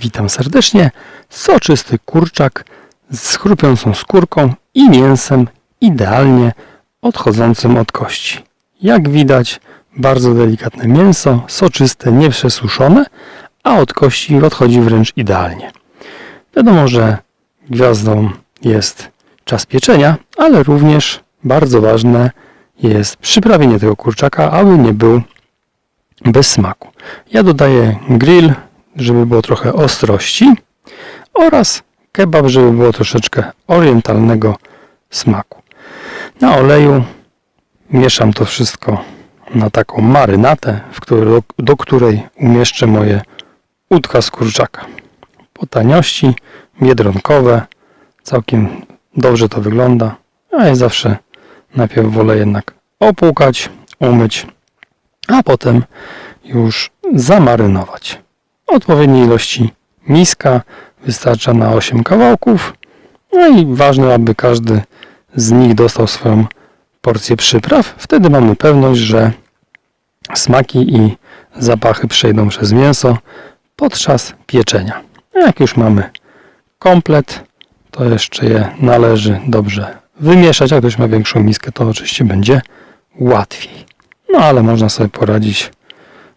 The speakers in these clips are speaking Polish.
Witam serdecznie. Soczysty kurczak z chrupiącą skórką i mięsem idealnie odchodzącym od kości. Jak widać, bardzo delikatne mięso, soczyste, nieprzesuszone, a od kości odchodzi wręcz idealnie. Wiadomo, że gwiazdą jest czas pieczenia, ale również bardzo ważne jest przyprawienie tego kurczaka, aby nie był bez smaku. Ja dodaję grill, żeby było trochę ostrości oraz kebab, żeby było troszeczkę orientalnego smaku. Na oleju mieszam to wszystko na taką marynatę, do, do której umieszczę moje udka z kurczaka. Po taniości, biedronkowe, całkiem dobrze to wygląda, a ja zawsze najpierw wolę jednak opłukać, umyć, a potem już zamarynować. Odpowiedniej ilości miska wystarcza na 8 kawałków. No i ważne, aby każdy z nich dostał swoją porcję przypraw. Wtedy mamy pewność, że smaki i zapachy przejdą przez mięso podczas pieczenia. Jak już mamy komplet, to jeszcze je należy dobrze wymieszać. Jak ktoś ma większą miskę, to oczywiście będzie łatwiej. No ale można sobie poradzić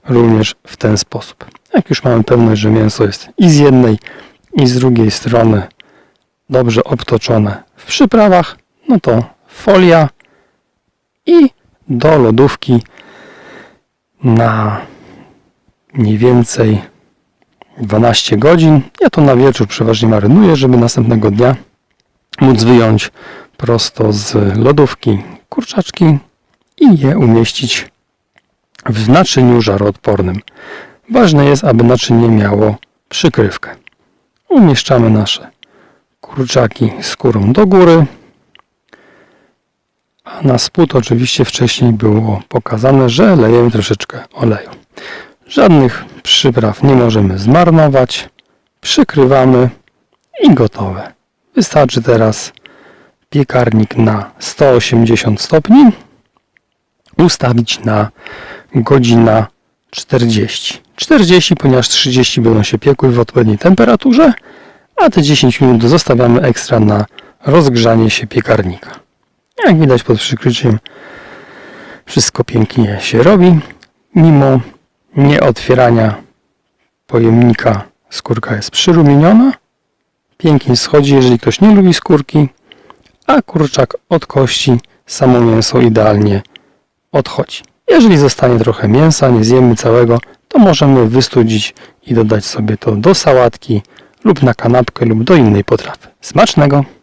również w ten sposób. Jak już mamy pewność, że mięso jest i z jednej, i z drugiej strony dobrze obtoczone w przyprawach, no to folia i do lodówki na mniej więcej 12 godzin. Ja to na wieczór przeważnie marynuję, żeby następnego dnia móc wyjąć prosto z lodówki kurczaczki i je umieścić w naczyniu żaroodpornym. Ważne jest, aby naczynie miało przykrywkę. Umieszczamy nasze kurczaki skórą do góry. A na spód oczywiście wcześniej było pokazane, że lejemy troszeczkę oleju. Żadnych przypraw nie możemy zmarnować. Przykrywamy i gotowe. Wystarczy teraz piekarnik na 180 stopni ustawić na godzina 40. 40, ponieważ 30 będą się piekły w odpowiedniej temperaturze, a te 10 minut zostawiamy ekstra na rozgrzanie się piekarnika. Jak widać pod przykryciem wszystko pięknie się robi. Mimo nieotwierania pojemnika skórka jest przyrumieniona. Pięknie schodzi, jeżeli ktoś nie lubi skórki, a kurczak od kości samo mięso idealnie odchodzi. Jeżeli zostanie trochę mięsa, nie zjemy całego, to możemy wystudzić i dodać sobie to do sałatki lub na kanapkę lub do innej potrawy. Smacznego!